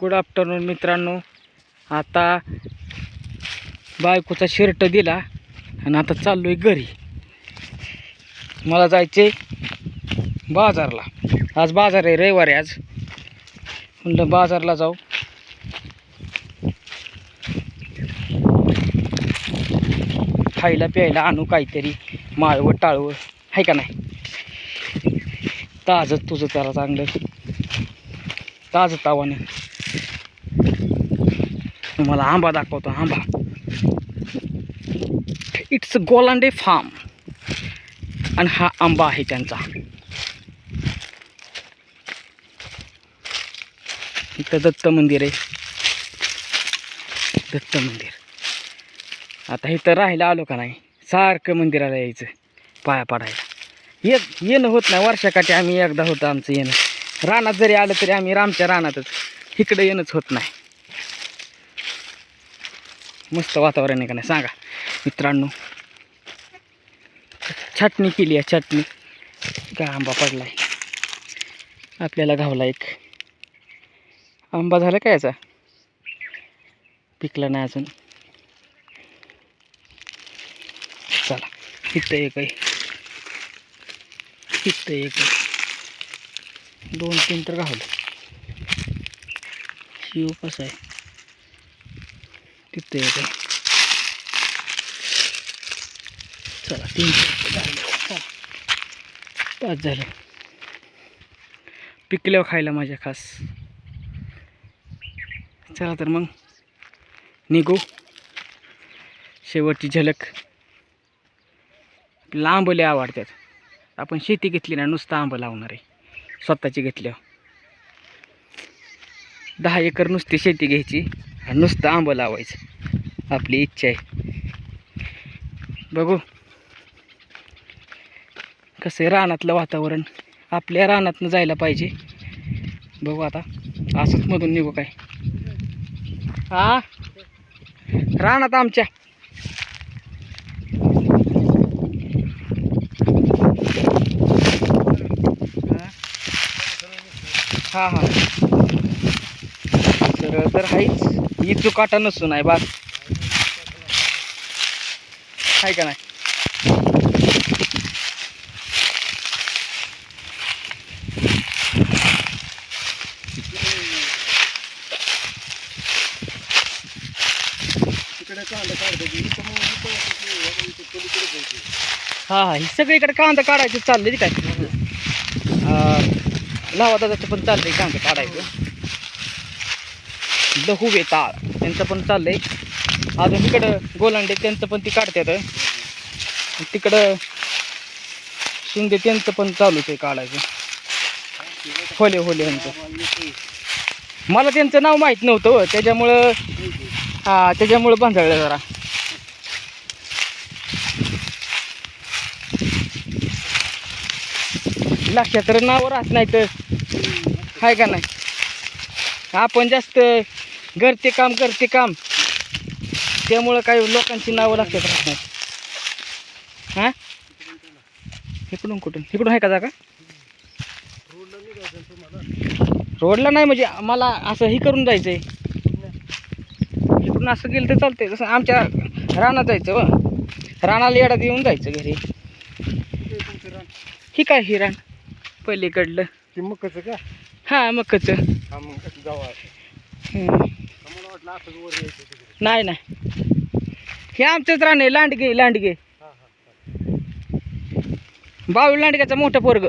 Good afternoon मित्रांनो. आता बायकोचा शर्ट दिला आणि आता चाललो आहे घरी. मला जायचे बाजारला. आज बाजार आहे रविवारी आज. म्हणलं बाजारला जाऊ. खायला प्यायला आणू काहीतरी माळवं टाळवं. आहे का नाही? ताजं तुझं त्याला चांगलं. ताजं तावानं. तुम्हाला आंबा दाखवतो आंबा. इट्स गोलांडे फार्म आणि हा आंबा आहे त्यांचा. इथं दत्त मंदिर आहे. दत्त मंदिर. आता इथं राहायला आलो का नाही? सारखं मंदिराला यायचं पाया पडायला. येत येणं होत नाही वर्षाकाठी आम्ही एकदा होतं आमचं येणं. रानात जरी आलं तरी आम्ही रामच्या रानातच. इकडं येणंच होत नाही. मस्त वातावरण आहे का नाही? सांगा. मित्रांनो छाटणी केली आहे छाटणी का आंबा पडला आहे आपल्याला घावला एक. आंबा झाला काय याचा? पिकला नाही अजून. चला इथं एक आहे. इथं एक आहे. दोन तीन तर घावलं. शिव कसं आहे? तिथं एक चला तीन झालं पाच झालं पिकल्यावर खायला माझ्या खास चला तर मग निघू शेवटची झलक आपल्याला आंबले आवडतात आपण शेती घेतली ना नुसतं आंब लावणार आहे स्वतःची घेतल्यावर दहा एकर नुसती शेती घ्यायची आणि नुसतं आंबं लावायचं. आपली इच्छा आहे. बघू. कसं आहे रानातलं वातावरण. आपल्या रानातनं जायला पाहिजे. बघू आता. असंच मधून निघू काय. हा रानात आमच्या. हां हां. तर आहेच इचू काटा नसून आहे बास. आहे का नाही? हा हा. ही सगळीकडे कांदा काढायचं चाललंय काय? लावा दादाचं पण चाललंय कांदा काढायचं. दहू वेताळ त्यांचं पण चाललंय. अजून इकडं गोलांडे त्यांचं पण ती काढतात तिकडं शिंदे त्यांचं पण चालूच आहे काढायचं. होले होले यांचं. मला त्यांचं नाव माहीत नव्हतं. त्याच्यामुळं हा त्याच्यामुळं बांधळलं जरा. लक्षात तर नाव राहत नाही तर आहे का नाही? आपण जास्त घरचे काम करते काम. त्यामुळं काही लोकांची नावं लक्षात राहत नाहीत. हां? इकडून कुठून? इकडून आहे का जागा? रोडला नाही म्हणजे मला असं हे करून जायचं आहे इकडून असं गेलं तर चालतंय. जसं आमच्या रानात जायचं व रानाला येडात येऊन जायचं घरी. ही काय ही रान? ते मकच का? हां मकचं. हा मग कसं जाऊ नाही नाही. हे आमचंच आहे लांडगे लांडगे. बावीस लांडग्याचा मोठा पोरग.